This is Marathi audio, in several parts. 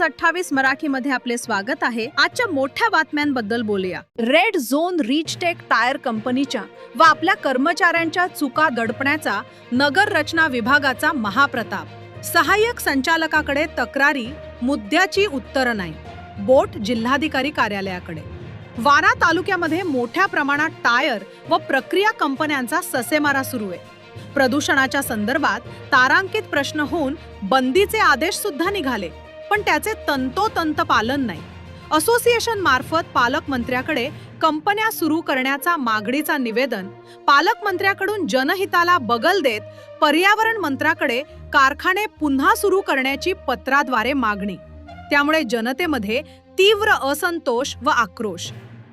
न्यूज अठ्ठावीस मराठी मध्ये आपले स्वागत आहे. आजच्या मोठ्या बातम्यांबद्दल बोलूया. रेड झोन रिचटेक टायर कंपनीच्या व आपल्या कर्मचाऱ्यांच्या चुका दडपण्याचा नगर रचना विभागाचा महाप्रताप. सहाय्यक संचालकाकडे तक्रारी मुद्द्याची उत्तरं नाही. बोट जिल्हाधिकारी कार्यालयाकडे. वारा तालुक्यामध्ये मोठ्या प्रमाणात टायर व प्रक्रिया कंपन्यांचा ससेमारा सुरू आहे. प्रदूषणाच्या संदर्भात तारांकित प्रश्न होऊन बंदीचे आदेश सुद्धा निघाले. पण त्याचे तंतोतंत पालन नाही. असोसिएशन मार्फत पालकमंत्र्याकडे कंपन्या सुरू करण्याचा मागणीचा निवेदन पालकमंत्र्याकडून जनहिताला बगल देत पर्यावरण मंत्र्याकडे कारखाने पुन्हा सुरू करण्याची पत्राद्वारे मागणी. त्यामुळे जनतेमध्ये तीव्र असंतोष व आक्रोश.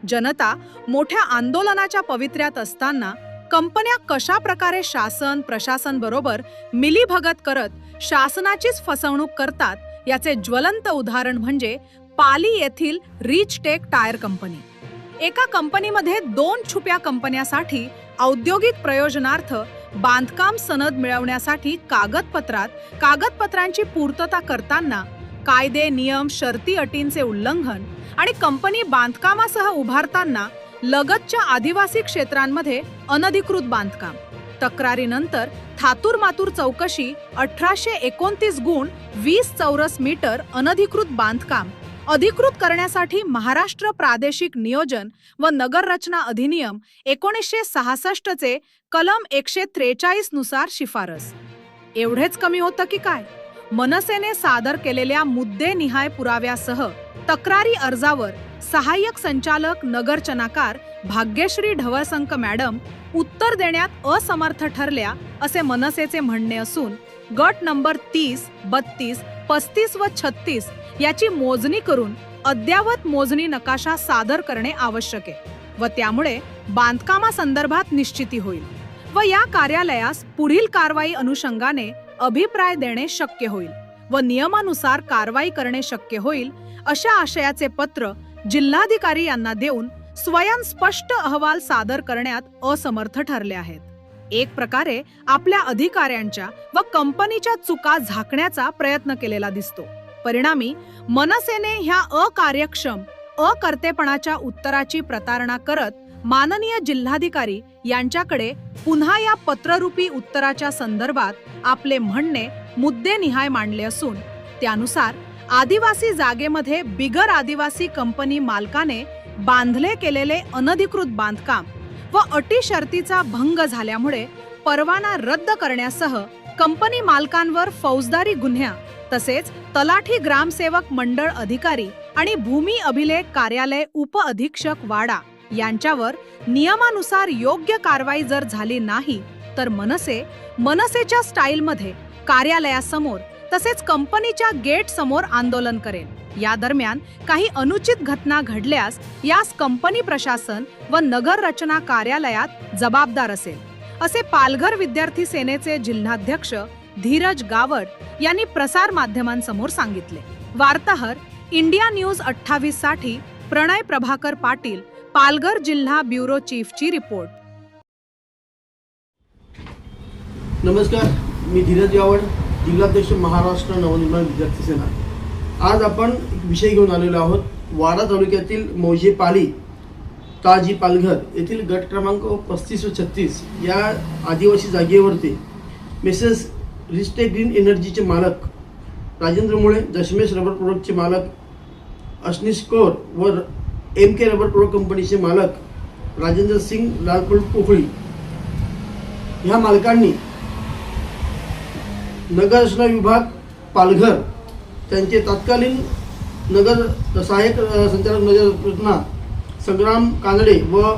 जनता मोठ्या आंदोलनाच्या पवित्र्यात असताना कंपन्या कशा प्रकारे शासन प्रशासन बरोबर मिलीभगत करत शासनाचीच फसवणूक करतात याचे ज्वलंत उदाहरण म्हणजे पाली येथील रिच टेक टायर कंपनी. एका कंपनीमध्ये दोन छुप्या कंपन्यासाठी औद्योगिक प्रयोजनार्थ बांधकाम सनद मिळवण्यासाठी कागदपत्रात कागदपत्रांची पूर्तता करताना कायदे नियम शर्ती अटींचे उल्लंघन आणि कंपनी बांधकामासह उभारताना लगतच्या आदिवासी क्षेत्रांमध्ये अनधिकृत बांधकाम. तक्रारीनंतर थातूर मातूर चौकशी अठराशे एकोणतीस गुण वीस चौरस मीटर अनधिकृत बांधकाम. अधिकृत करण्यासाठी महाराष्ट्र प्रादेशिक नियोजन व नगररचना अधिनियम एकोणीसशे सहासष्टचे कलम एकशे त्रेचाळीसनुसार शिफारस. एवढेच कमी होतं की काय? मनसेने सादर केलेल्या मुद्देनिहाय पुराव्यासह तक्रारी अर्जावर सहाय्यक संचालक नगरचनाकार भाग्यश्री ढवळसंक मॅडम उत्तर देण्यात असमर्थ ठरल्या असे मनसेचे म्हणणे असून गट नंबर तीस बत्तीस पस्तीस व छत्तीस याची मोजणी करून अद्यावत मोजणी नकाशा सादर करणे आवश्यक आहे व त्यामुळे बांधकामासंदर्भात निश्चिती होईल. व या कार्यालयास पुढील कारवाई अनुषंगाने अभिप्राय देणे शक्य होईल व नियमानुसार कारवाई करणे शक्य होईल अशा आशयाचे पत्र जिल्हाधिकारी यांना देऊन स्वयंस्पष्ट अहवाल सादर करण्यात असमर्थ ठरले आहेत. एक प्रकारे आपल्या अधिकाऱ्यांच्या व कंपनीच्या चुका झाकण्याचा प्रयत्न केलेला दिसतो. परिणामी मनसेने ह्या अकार्यक्षम अकर्तेपणाच्या उत्तराची प्रतारणा करत माननीय जिल्हाधिकारी यांच्याकडे पुन्हा या पत्ररूपी उत्तराच्या संदर्भात आपले म्हणणे मुद्देनिहाय मांडले असून त्यानुसार आदिवासी जागेमध्ये बिगर आदिवासी कंपनी मालकाने बांधले केलेले अनधिकृत बांधकाम व अटी शर्तीचा भंग झाल्यामुळे परवाना रद्द करण्यासह कंपनी मालकांवर फौजदारी गुन्ह्या तसेच तलाठी ग्रामसेवक मंडळ अधिकारी आणि भूमी अभिलेख कार्यालय उप अधीक्षक वाडा यांच्यावर नियमानुसार योग्य कारवाई जर झाली नाही तर मनसे मनसेच्या स्टाईलमध्ये कार्यालयासमोर तसेच कंपनीच्या गेट समोर आंदोलन करेल. या दरम्यान काही अनुचित घटना घडल्यास यास कंपनी प्रशासन व नगर रचना कार्यालयात जबाबदार असेल. असे पालघर विद्यार्थी सेनेचे जिल्हाध्यक्ष धीरज गावड यांनी प्रसार माध्यमांसमोर सांगितले. वार्ताहर इंडिया न्यूज अठ्ठावीससाठी प्रणय प्रभाकर पाटील पालघर जिल्हा ब्युरो चीफची रिपोर्ट. नमस्कार मी धीरज गावड जिल्हाध्यक्ष महाराष्ट्र नवनिर्माण विद्यार्थी सेना. आज आपण विषय घेऊन आलेलो आहोत वाडा तालुक्यातील मौजे पाली ताजी पालघर येथील गट क्रमांक पस्तीस व छत्तीस या आदिवासी जागेवरती मिसेस रिस्टे ग्रीन एनर्जीचे मालक राजेंद्र मुळे दशमेश रबर प्रोडक्टचे मालक अश्निश कौर व एम के रबर प्रो कंपनीचे मालक राजेंद्र सिंग लालपूर पोखळी ह्या मालकांनी नगररचना विभाग पालघर त्यांचे तत्कालीन नगर सहाय्यक संचालक नगर रचना संग्राम कानडे व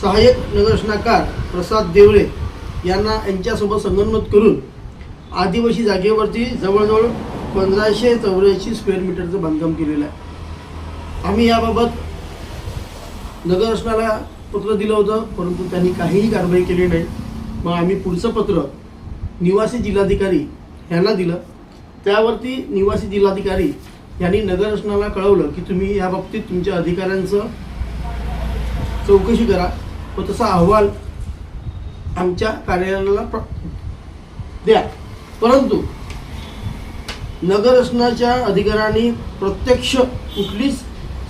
सहाय्यक नगररचनाकार प्रसाद देवरे यांना यांच्यासोबत संगनमत करून आदिवासी जागेवरती जवळजवळ पंधराशे चौऱ्याऐंशी स्क्वेअर मीटरचं बांधकाम केलेलं आहे. आम्ही याबाबत नगररचनाला पत्र दिलं होतं परंतु त्यांनी काहीही कारवाई केली नाही. मग आम्ही पुढचं पत्र निवासी जिल्हाधिकारी यांना दिलं. त्यावरती निवासी जिल्हाधिकारी यांनी नगररचनाला कळवलं की तुम्ही या बाबतीत तुमच्या अधिकाऱ्यांचं चौकशी करा व तसा अहवाल आमच्या कार्यालयाला प्र- द्या. परंतु नगररचनाच्या अधिकाऱ्यांनी प्रत्यक्ष कुठलीच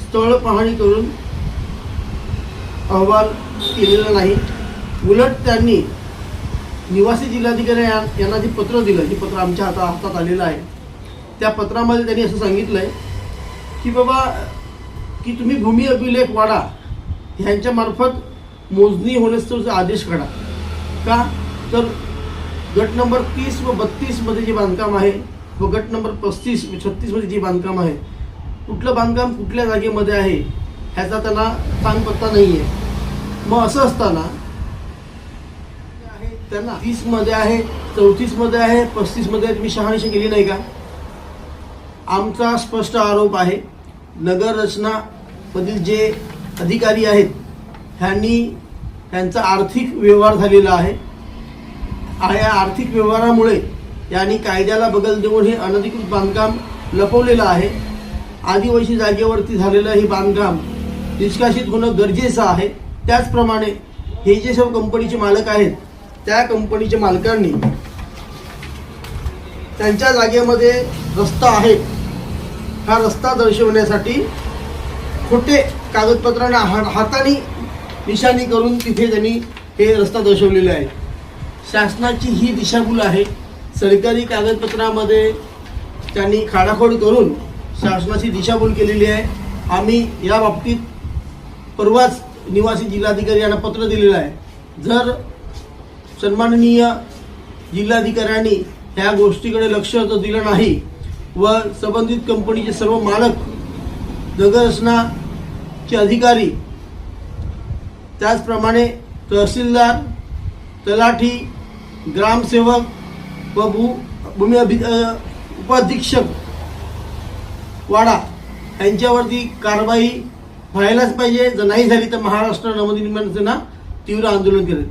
स्थळ पाहणी करून अहवाल केलेला नाही. उलट त्यांनी निवासी जिल्हाधिकारी या- यांना जे पत्र दिलं जे पत्र आमच्या हाता हातात आलेलं आहे. त्या पत्रामध्ये त्यांनी असं सांगितलं आहे की बाबा की तुम्ही भूमी अभिलेख वाडा ह्यांच्यामार्फत मोजणी होण्याचा आदेश काढा. का? तर गट नंबर तीस व बत्तीसमध्ये जे बांधकाम आहे व गट नंबर पस्तीस व छत्तीसमध्ये जे बांधकाम आहे कुठलं बांधकाम कुठल्या जागेमध्ये आहे? ह्याचा त्यांना सांगपत्ता नाही आहे मग असं असताना आहे, त्यांना तीसमध्ये आहे चौतीसमध्ये आहे पस्तीसमध्ये आहे तुम्ही शहाऐंशी केली नाही का? आमचा स्पष्ट आरोप आहे नगररचनामधील जे अधिकारी आहेत ह्यांनी त्यांचा आर्थिक व्यवहार झालेला आहे. या आर्थिक व्यवहारामुळे यांनी कायद्याला बगल देऊन हे अनधिकृत बांधकाम लपवलेलं आहे. आदिवासी जागेवरती झालेलं हे बांधकाम निष्कासित होणं गरजेचं आहे. त्याचप्रमाणे हे जे सर्व कंपनीचे मालक आहेत त्या कंपनीच्या मालकांनी त्यांच्या जागेमध्ये रस्ता आहे. हा रस्ता दर्शवण्यासाठी खोटे कागदपत्रांना हा हाताने निशाणी करून तिथे त्यांनी हे रस्ता दर्शवलेले आहे शासनाची ही दिशाभूल आहे. सरकारी कागदपत्रामध्ये त्यांनी खाडाखोड करून शासनाची दिशाभूल केलेली आहे. आम्ही या बाबतीत परवाच निवासी जिल्हाधिकारी यांना पत्र दिलेलं आहे. जर सन्माननीय जिल्हाधिकाऱ्यांनी ह्या गोष्टीकडे लक्ष दिलं नाही व संबंधित कंपनीचे सर्व मालक नगररचनाचे अधिकारी त्याचप्रमाणे तहसीलदार तलाठी ग्रामसेवक व भू भूमी अभि उपाधीक्षक वाडा यांच्यावरती कारवाई व्हायलाच पाहिजे. जर नाही झाली तर महाराष्ट्र म्हणजे नवनिर्माण सेना तीव्र आंदोलन करेल